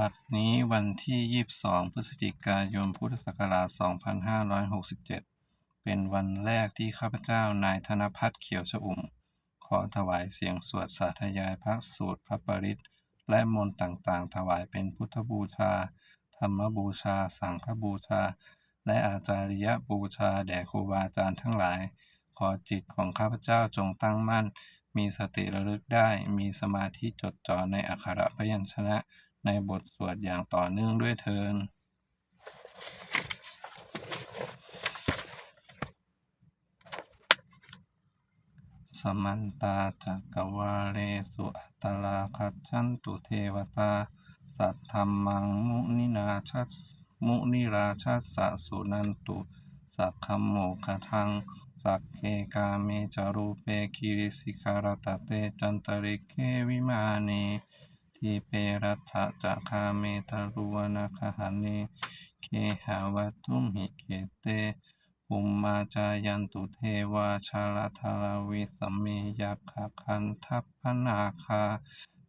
บัดนี้วันที่ 22 พฤศจิกายน พุทธศักราช 2567 เป็นวันแรกที่ข้าพเจ้านายธนพัฒน์เขียวชอุ่ม ขอถวายเสียงสวดสาธยายพระสูตรพระปริตและมนต์ต่างๆ ถวายเป็นพุทธบูชา ธรรมบูชา สังฆบูชา และอาจาริยบูชา แด่ครูบาอาจารย์ทั้งหลาย ขอจิตของข้าพเจ้าจงตั้งมั่น มีสติระลึกได้ มีสมาธิจดจ่อในอักขระพยัญชนะ ในบทสวดอย่างต่อเนื่องด้วยเทอญสมันตาจักรวาเลสุอัตตาคัจฉันตุเทวตา สัทธัมมังมุนินาชัสมุนิราชัสสะสุนันตุสักขัมโมคทัง สักเคกาเมจารูเปคิริสิการตเตจันตริเควิมาเน ทีเปรัตถะจะคาเมตรุวนาคหเนเคหาวัตุมหิเกเตปุมมาจายันตุเทวาชาลทาราวิสมเมยัคขคันทัพพนาคา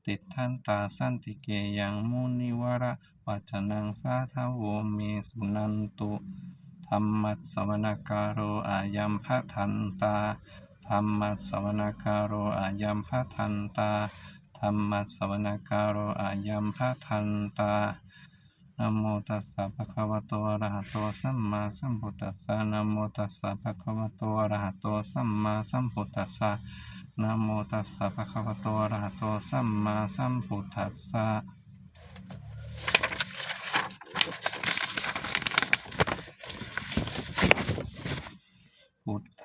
ติดทันตาสันติเกยังมุนิวระวัจนังสาทโวเมสุนันตุธรรมัสสวนการโรอายัมพะทันตาธรรมัสสวนการโรอายัมพะทันตา ธรรมัสสวนการโรอายัมพะทันตานโมตัสสะภะคะวะโตอะระหะโตสัมมาสัมพุทธัสสะนโมตัสสะภะคะวะโตอะระหะโตสัมมาสัมพุทธัสสะนโมตัสสะภะคะวะโตอะระหะโตสัมมาสัมพุทธัสสะ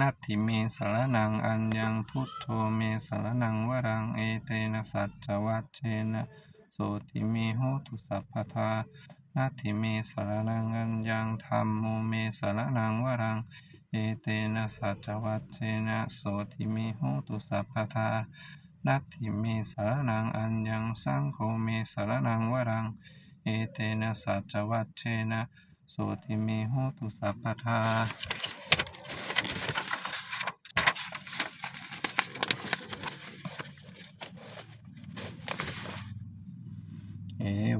นัตถิเมสารณังอัญญังพุทโธเมสารณังวรังเอเตนะสัจจวัชเชนะโสติเมโหตุสัพพทานาทิเมสารนังอัญญังธรรมโมเมสารนังวรังเอเตนะสัจวัตเชนะโสติเมโหตุสัพพทานาทิเมสารนังอัญญังสังโฆเมสารนังวรังเอเตนะสัจวัตเชนะโสติเมโหตุสัพพทา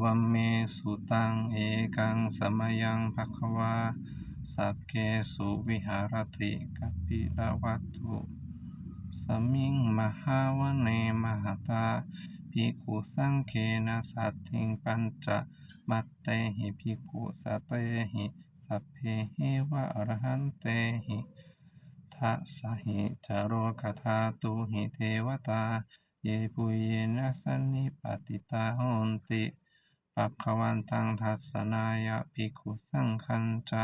วัมเมสุตังเอกังสมยังภควาสักเกสุวิหารติกัปปิระวัตถุสมิงมหาวเนมหตาภิกขุสังเคนะสัตถิงปัญจมัตเตหิภิกขุสเตหิสัพเพเหวะอรหันเตหิทัสสหิจโรคธาตุหิเทวตา เยปุเยนะสันนิปติตาหนติ ปัพพวันตังทัสนายะภิกขุสังคัญจะ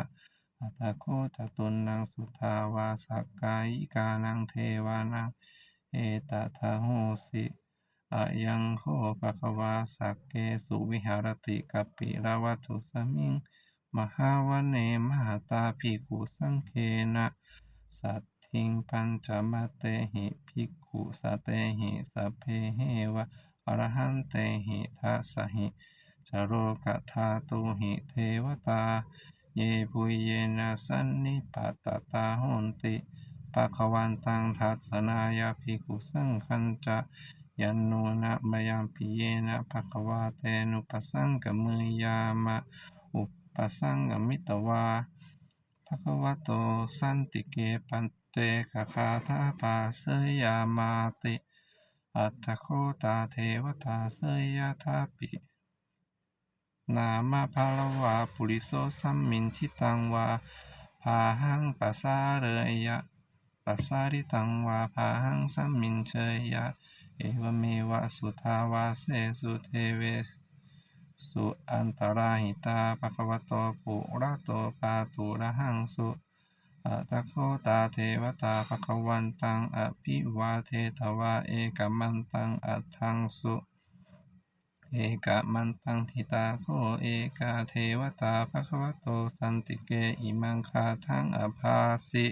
อัตโคจตุนังสุทาวาสักกายิกานังเทวานังเอตทะโหสิอะยังโคภะคะวาสักเกสุวิหารติกัปปิระวัตุสมิงมหาวเนมหตาภิกขุสังเคนะสัตถิงปัญจมัตเตหิภิกขุสเตหิสัพเพเหวะอรหันเตหิทัสสหิ จโรกธาตุหิเทวตา เยปุยเยนะสันนิปัตตาโหนติปะคะวันตังทัสสนายาภิกขุสังคัญจะยันโนนะมยามปิเยนะภะคะวาเตนุปัสสังกมือยามะอุปัสสังกมิตวาภะคะวะโตสันติเกปันเตกะคาทาปาเสยยามาติ อัตโคตาเทวตาเสยยะทาปิ นามะภาลวาปุริโสสัมมินทิตังวาพาหังปัสสาเรยะปัสสาริตังวาพาหังสัมมินเชยยะ เอวเมวะสุทาวาเสสุเทเวสุอันตราหิตาภควโตปุระโตปาตุระหังสุอัตโคตาเทวตาภควันตังอภิวาเททวาเอกมันตังอัตถังสุ เอกะมันตังทิตาโคเอกาเทวตาภควโตสันติเกอิมังคาทังอภาสิ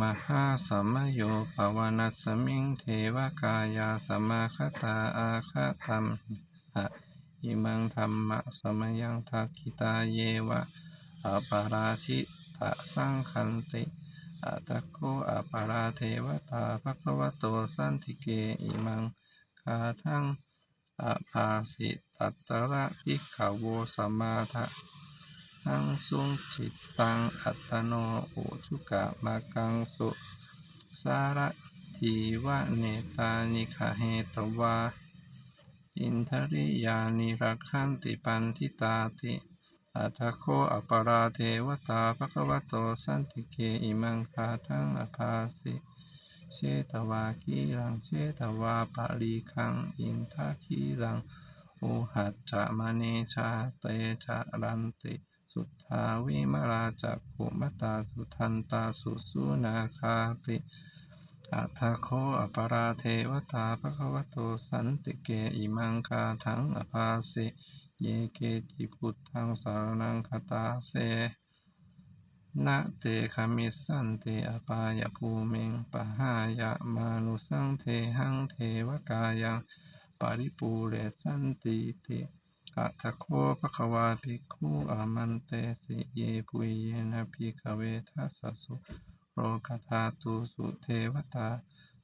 มหาสมโยปวนัสมิงเทวกายาสมาคตาอาคาตัมหะอิมังธรรมะสมยังทักขิตาเยวะ อปาราชิตะสังคันติอัตโคอปาราเทวตาภควโตสันติเกอิมังคาทังอภาสิตัตระภิกขโวสมาทะหังสุงจิตตังอัตโนอุทุกะมากังสุสาระทีวะเนตานิคเหตวา อินทริยานิรักขันติปันทิตาติ อัตโคอปราเทวตาภควโตสันติเกอิมังคาทังอภาสิเชตวาคีรังเชตวาปาลีคังอินทาคีรังโอหัจจะมเนชาเตชะรันติ สุทธาวิมราจักขุมตาสุทันตาสุสุนาคาติอัทโคอปราเทวตาภควโตสันติเกอิมังคาทังอภาสิ เยเกจิพุทธังสารนังคตาเสนะเตคามิสันเตอปายภูเมงปะหายะมานุสังเทหังเทวกายังปริปูเรสันติเตอัตโคภควาภิกขุอามันเตสิเยปุยเยนะภิกเวทัสสุโรกธาตุสุเทวตา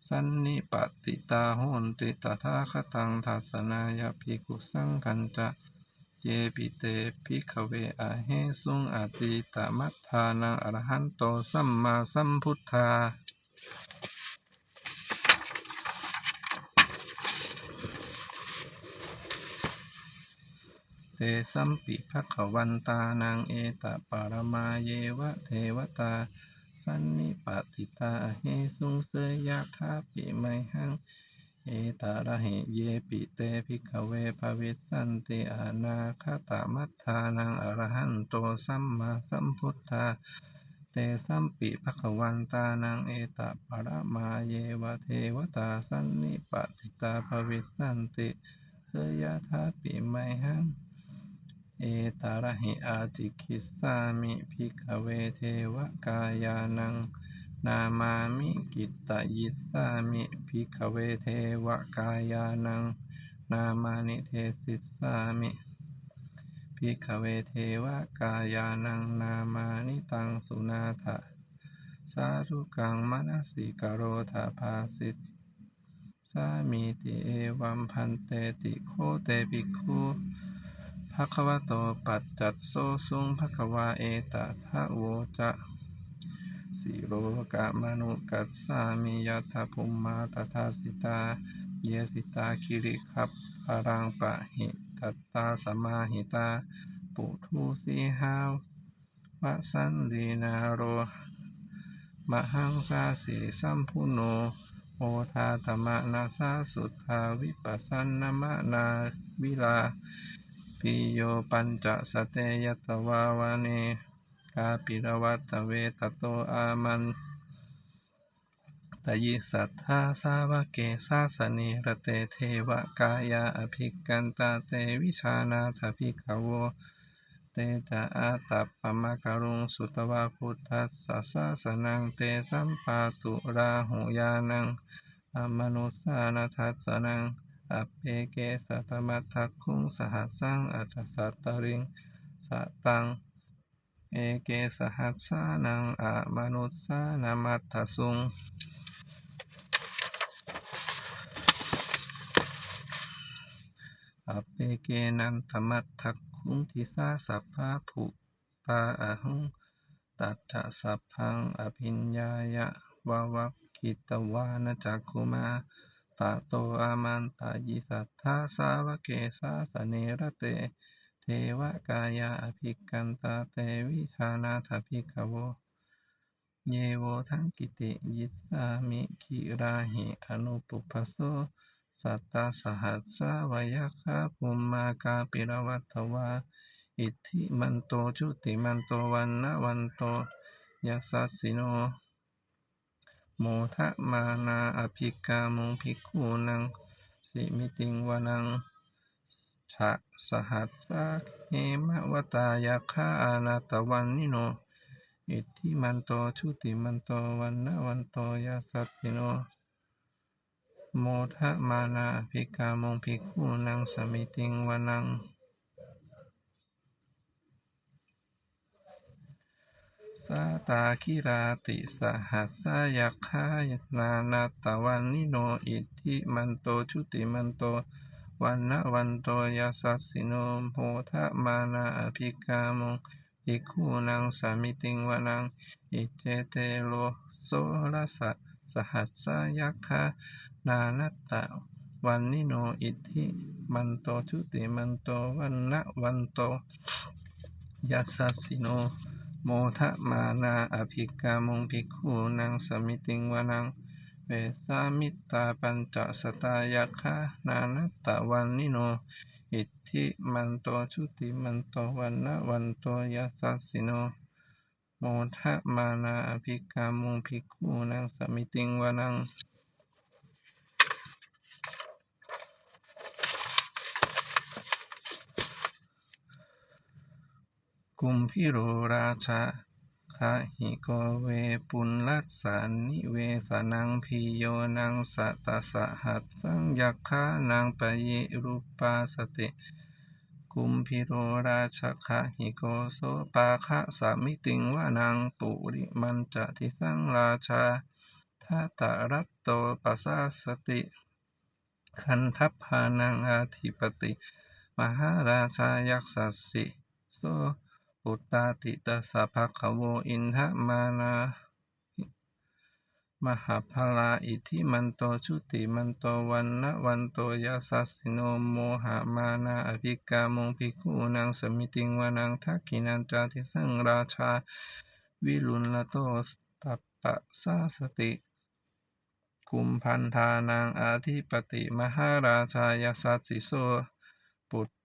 สันนิปติตาโหนติตถาคตังทัสนายาภิกุสังคัญจะ เยปิเตภิกขเวอะเหสุงอติตมัฏฐานังอรหันโตสัมมาสัมพุทธาเตสัมปิภควันตานังเอตปารมาเยวะเทวตา สันนิปติตาเหสุงเสยยะธาปิไมหัง เอตาระเหเยปิเตภิกขเวภวิสันติอานาคตามัฏฐานังอรหันโตสัมมาสัมพุทธาเตสัมปิภควันตานังเอตปารมาเยวเทวตาสันนิปติตาภวิสันติเสยยะธาปิไมหังเอตาระหิอาจิคิสามิภิกขเวเทวกายานัง นามามิกิตตยิสามิภิกขเวเทวกายานัง นามานิเทสิสามิภิกขเวเทวกายานัง นามานิตังสุนาถะสาธุกังมนสิกโรธาภาสิตสามีติเอวัมพันเตติโคเตภิกขุภะคะวะโตปัจจัตโซสุงภะคะวาเอตทะโวจะ สิโรกะมนุกัสสามิยัตถภุมมาตถาสิตา เยสิตาคิริขับพรังปะหิตัตตาสมมาหิตา ปุถุสีหาววสันลีนาโรมหังสาสิริสัมพุโนโอทาธรรมนาสาสุทธาวิปัสสนมะนาวิลาปิโยปัญจสเตยตวาวาเน กาปิรวัตเวตโตอามันตยิสัทธาสาวเกสาสนิรเตเทวกายาอภิกันตาเตวิชานาถภิกขโวเตจาอาตัปปมะกรุงสุตวาพุทธัสสะสะสนังเตสัมปาตุราหุยานังอมนุสานาทัสนังอเปเกสัตมัทคุงสหัสสังอัตสัตตริงสตัง เอเกสหัสสานังอะมนุสสานามัตถสุงอปเปเกนันตมัตถักคุงทิสาสัพพะภุตาอะหงตัจจะสัพพังอภิญญายะวะวัคคิตวานจักขุมาตะโตอามันตายิสัทธาสาวเกสาสเนระเต เทวกายาอภิกันตาเตวิชานาถภิกขโว เยโวทังกิติยิสามิคิราหิอนุปุพโสสัตตาสหัสสะวยคคะภุมมากาปิรวัตถวา อิทธิมันโตชุติมันโตวันนะวันโตยัสสะสิโน โมทะมานาอภิกามุงภิกขุนัง สิมิติงวนัง ฉะสหัสสะเขมวตายาคาอานาตวันนิโน อิทธิมันโตชุติมันโตวันนวันโตยัสสะสิโน โมทะมานาภิกามงภิกขุนังสมิติงวันังสาตาคิราติสหัสสะยัคายานาตวันนิโน อิทธิมันโตชุติมันโต วันนะวันโตยัสสะสิโนโมทะมานาอภิกามุงภิกขุนังสมิติงวนัง อิเจเตโลโสรสะสหัสสะยัคขานานตะวันนิโนอิทธิมันโตชุติมันโตวันนะวันโตยัสสิโนโมทะมานาอภิกามุงภิกขุนังสมิติงวนัง สามิตาปัญจสตายัคานานตะวันนิโน อิทธิมันโตชุติมันโตวันนะวันโตยัสสะสิโน โมทะมานาอภิกามุงภิกขุนังสมิติงวนังกุมพิโรราชะ คะหิโกเวปุลลัสสานิเวสนังพิโยนังสัตสหัสสังยัคขานังปะเยรูปาสติกุมพิโรราชคะหิโกโสปาคะสามิติงวานังปุริมันจะทิสังราชาทัตตรัตโตปัสสาสติ คันทัพพานังอาธิปติ มหาราชายักษัสสิโส ปุตตาติตัสะภะคะโวอินทะมานามหาพลาอิทธิมันโตชุติมันโตวันนะวันโตยัสสะสิโนโมหะมานาอภิกามงภิกขุนังสมิติงวานังทักขินันจาทิสังราชา วิรุณลโตตัปปะสาสติ กุมพันธานังอาธิปติมหาราชายัสสะสิโสปุ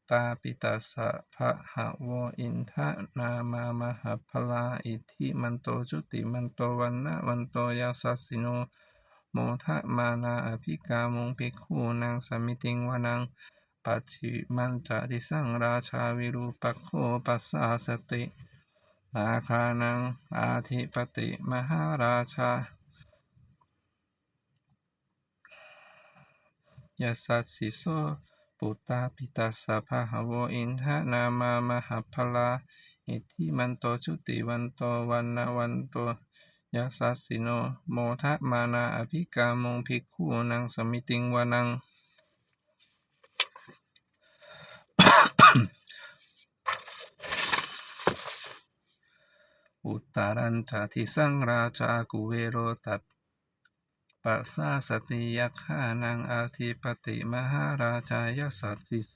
ตาปิตัสสะภะหะวอินทะนามามหาพลาอิทิมันโตชุติมันโตวันนะวันโตยัสสสิโนโมทะมานาอภิกามงภิกขุนังสมิติงวานังปัจฉิมันจะทิสังราชาวิรูปโขปัสสาสตินาคานังอาธิปติมหาราชายัสสสิโส ปุตตาปิตัสสะภะคะโวอินทะนามามหาพลาอิทิมันโตชุติวันโตวันนะวันโตยัสสะสิโนโมทะมานาอภิกามงภิกขุนังสมิติงวานังอุตตารัญจทิสังราชากุเวโรตัส ปัสสาสติยัคขานังอาธิปติมหาราชายัสสะสิโส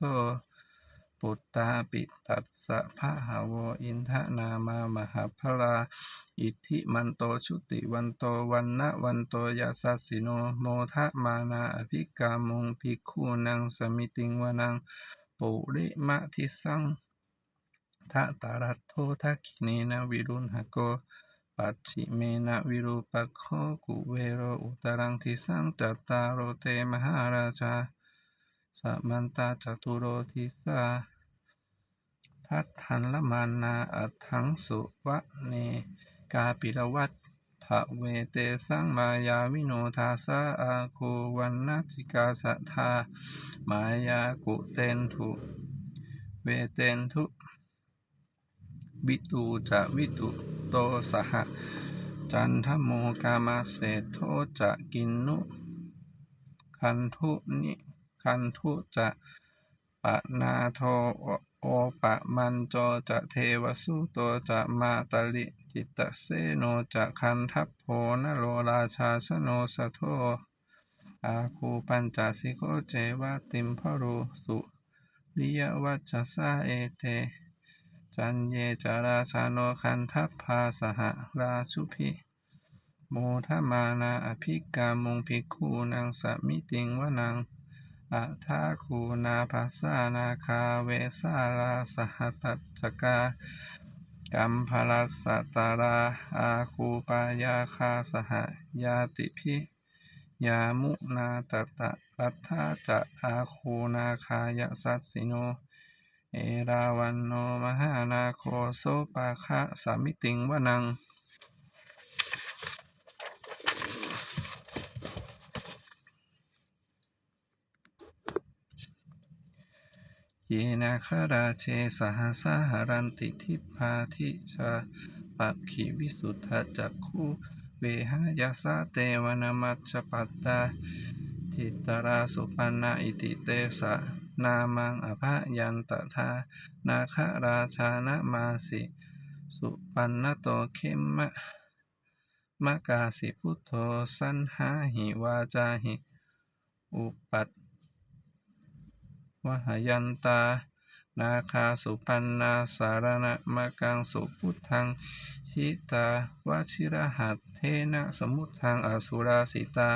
ปุตตาปิตัสสะภะหโวอินทะนามามหาพลา อิทธิมันโตชุติวันโตวันนะวันโตยัสสะสิโนโมทะมานาอภิกามุงภิกขุนังสมิติงวนังปุริมะทิสังทะตารัตโททักขิเนนวิรุณหโก ปัจฉิเมนะวิรูปักโขกุเวโรอุตรังทิสังจัตตารโรเตมหาราชาสัมมันตาจตุโรทิสาทัตถันละมานาอัฏฐังสุวะเนกาปิรวัตถะเวเตสังมายาวิโนทาสะอาโควันนาจิกาสัทธามายากุเตนทุ เวเตนทุ วิตูจะวิตุโตสหจันทโมกามาเศธโทจะกินนุคันทุนิคันทุจะปะนาโทโอปะมันโจจะเทวสุโตจะมาตลิจิตเสโนจะคันทัพโพนโรราชาชโนสะโทอาคูปัญจสิโกเจวะติมพรุสุริยวัจจสาเอเต จันเยจาราชาโนคันทัพพาสหราชุพิโมทมานาอภิกามุงภิกขุนังสมิติงวนังอัทาคูนาภัสานาคาเวสาลาสหตัจจกากัมพลัสตาราอาคูปายาคาสหยาติพิยามุนาตตะรัตถาจะอาคูนาคายสัสสิโน เอราวันโนมหานาโคโสปาคะสามิติงวนัง เยนาคาราเชสหัสหารันติทิพาทิชาปักขิวิสุทธจักขุเวหายาสาเตวนามัจจปัตตาจิตตราสุปันนาอิติเตสะ นามังอภยันตถานาคราชานะมาสิ สุปันนโตเขมมะมะกาสิพุทโธสันหาหิวาจาหิ อุปัตวหยันตา นาคาสุปันนาสารณะมะกังสุพุทธัง ชิตาวชิรหัตเทนะสมุทธังอสุราสิตา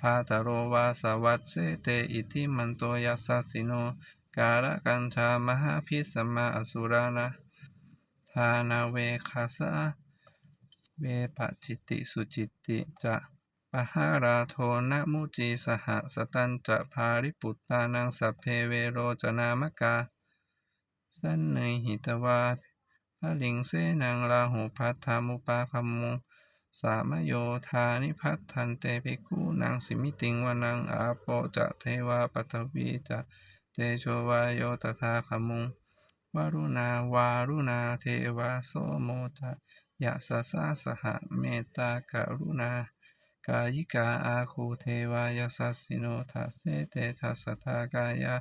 พาตโรวาสวัตเสเตอิทิมันโตยัสสสสิโน กาลกัญชามหาพิสมาอสุรานะทานาเวคาสาเวปจิตติสุจิตติจะปะหาราโทนะมุจีสหสตันจะภาริปุตตานังสัพเพเวโรจนามกา สันเนหิตวาพระลิงเสนังลาหูพัทธามุปาคัมมุง สามโยธานิพัทธันเตภิกขุนางสิมิติงวานังอาโปจะเทวาปัทวีจะเตโชวายโยตถาคมุงวารุณาวารุณาเทวาโสโมทะยะสสาสหเมตตากรุณากายิกาอาคูเทวายสัสสิโนทัสเสเตทัสทากายา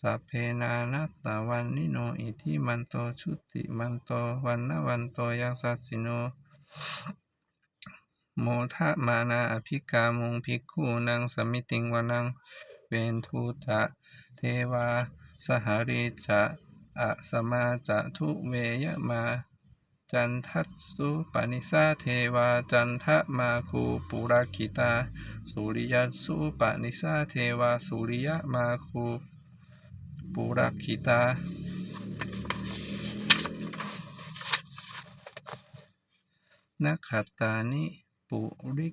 สัพเพนานัตตาวันนิโนอิทิมันโตชุติมันโตวันนวันโตยัสสสสิโน โมทะมานาอภิกามุงภิกขุนังสมิติงวนังเวนทุจะเทวา สหริจะอะสมาจะทุเวยมา จันทัสสุปนิสาเทวาจันทะมาคูปุราคิตา สุริยัสุปนิสาเทวาสุริยมาคูปุราคิตานักขัตตานิ ปุริ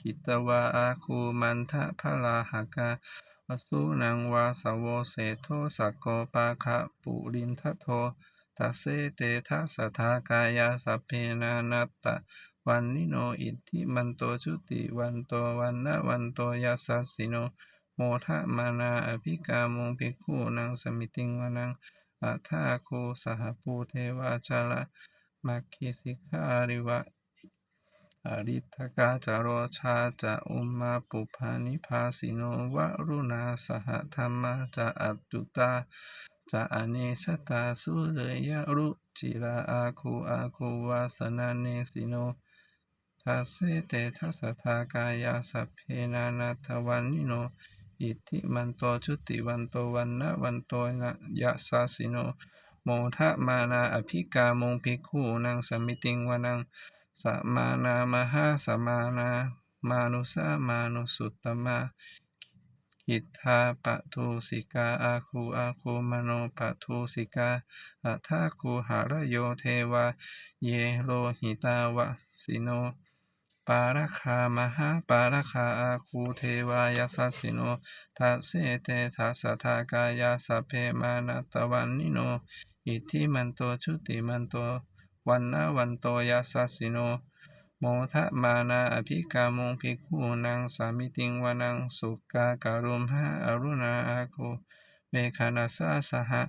กิตวาอาคูมันทะพลาหกาวสุนังวาสโวเสโทสักโกปาคะปุรินทโททัสเสเตทัสทากายาสัพเพนานัตตะวันนิโนอิทธิมันโตชุติวันโตวันนะวันโตยัสสสสิโนโมทะมานาอภิกามุงภิกขุนังสมิติงวนังอัฏฐาคูสหปูเทวาชาละมัคคิสิกขาริวะ อริทกาจโรชาจะอุมมาปุพานิพาสิโนวะรุณาสหธรรมาจะอัตตุตาจะอเนชตาสุเรยรุจิราอาคูอาคูวาสนาเนสิโนทัสเสเตทัสสทากายาสัพเพนานาทวันนิโน อิทธิมันโตชุติวันโตวันนะวันโตนะยะสาสิโน โมทะมานาอภิกามงภิกขุนังสมิติงวนัง สมานามหาสมานามานุสามานุสุตตมะกิทธาปะทุสิกาอาคูอาคูมโนปะทุสิกาอัฏฐาคูหารโยเทวา เยโลหิตาวะสิโน ปาราคามหาปาราคาอาคูเทวายาสัสสิโนทัสเสเตทัสสทากายาสเพมานาตวันนิโน อิทิมันโตชุติมันโต วันนะวันโตยัสสสสิโน โมทะมานาอภิกามุงภิกขุนังสามิติงวนังสุกาการุมหาอรุณาอาคูเมคานาสาสหะ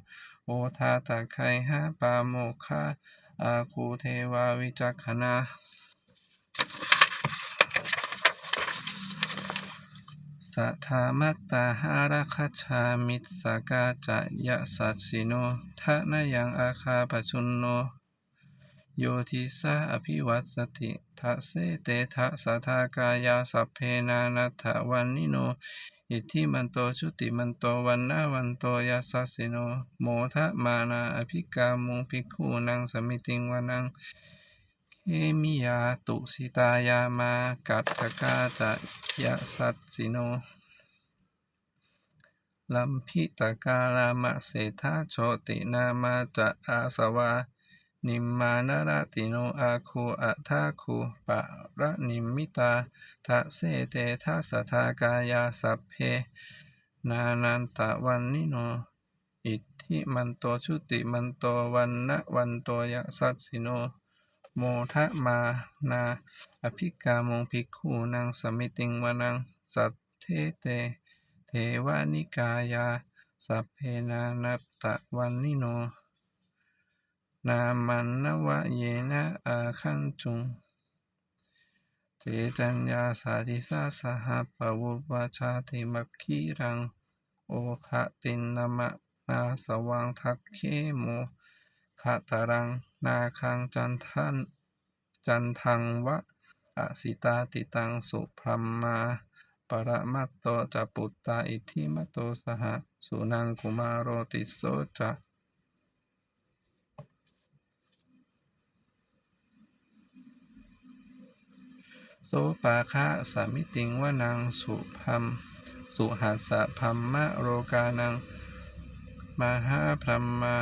โอทาตะไคหาปาโมคาอาคูเทวาวิจักขณาสัทธามัตตาหาราคัจฉามิสสกาจะยะสัสสิโนทะนะยังอาคาปชุนโน โยทิสาอภิวัตสติทัเสเตทะสะทากายาสัพเพนานัถวันนิโน อิทธิมันโตชุติมันโตวันนะวันโตยัสสสสิโน โมทะมานาอภิกามุงภิกขุนังสมิติงวนังเขมิยาตุสิตายามากัตถกาจะยะสัสสิโนลัมพิตกาลามะเศธาโชตินามาจะอาสวา นิมมานรติโนอาคูอัทาคูปะระนิมมิตาทะเสเตทัสทากายาสัพเพ นานันตะวันนิโน อิทธิมันโตชุติมันโตวันนะวันโตยะสัสสิโน โมทะมานา อภิกามงภิกขุนังสมิติงวนังสัทเทเต เทวานิกายา สัพเพนานัตตะวันนิโน นามันนวะเยนะอาคันจุงเจจัญญาสาธิสาสหปวุปวชาติมัคคีรัง โอคะตินนามะนาสวังทักเคโมขะตารัง นาคังจันทันจันทังวะอสิตาติตังสุพรมมาปรมัตโตจะปุตตาอิทิมโตสหสุนังกุมารโรติโสจะ ปาคะสามิติงวนังสุพัมสุหัสสะพัมมะโรกานังมหาพรหมา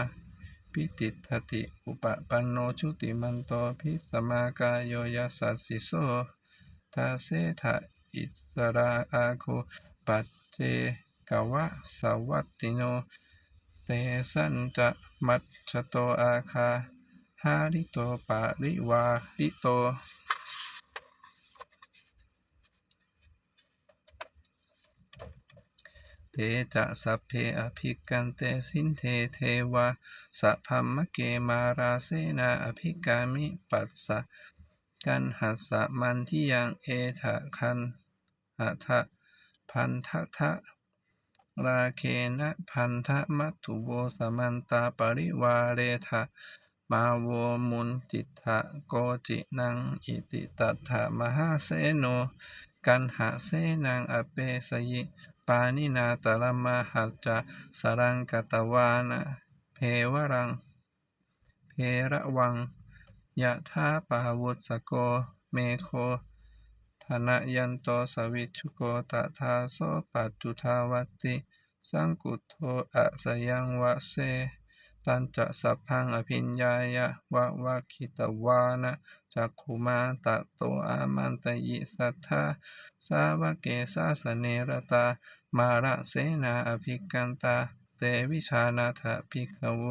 พิติทติ อุปปันโนชุติมันโตพิสมากายโยยัสสิโสทาเสทะอิสราอาโคปัจเจกวะสวัตติโน เตสันจะมัจฉโตอาคาหาริโตปาริวาริโต เตจะสัพเพอภิกันเตสินเทเทวาสัพพมเกมาราเสนาอภิกามิปัสสะกันหัสสะมันทิยังเอทะคันหะทะพันทะทะราเคนะพันธะมัตถุโวสมันตาปริวาเรทะมาโวมุนจิตทะโกจินังอิติตัตถะมหาเสโน กันหะเสนังอเปสยิานินาตรมหัจจะสรังกตวานะเพวรัง เพระวังยะธาปาวุสโกเมโคธนยันโตสวิชุโกตถาโสปัจจุทาวติ สังกุโทอะสยังวะเสตันจะสัพพังอภิญญายะวะวะคิตวานะจักขุมาตะโตอามันตยิสัทธาสาวเกสาสเนรตา มาระเสนาอภิกันตา เตวิชานาถภิกขโว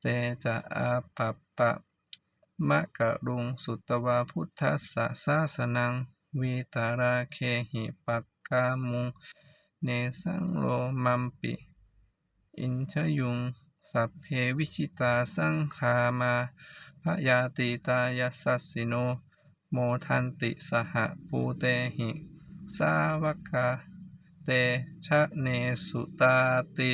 เตจะอาปัปปะมะกะรุงสุตวาพุทธัสสะสาสนัง วีตาราเคหิปักกามุง เนสังโลมัมปิ อินชยุง สัพเพวิชิตาสังขามาพยาติตายัสสสสิโน โมทันติสหปูเตหิ สาวกา เตชะเนสุตาติ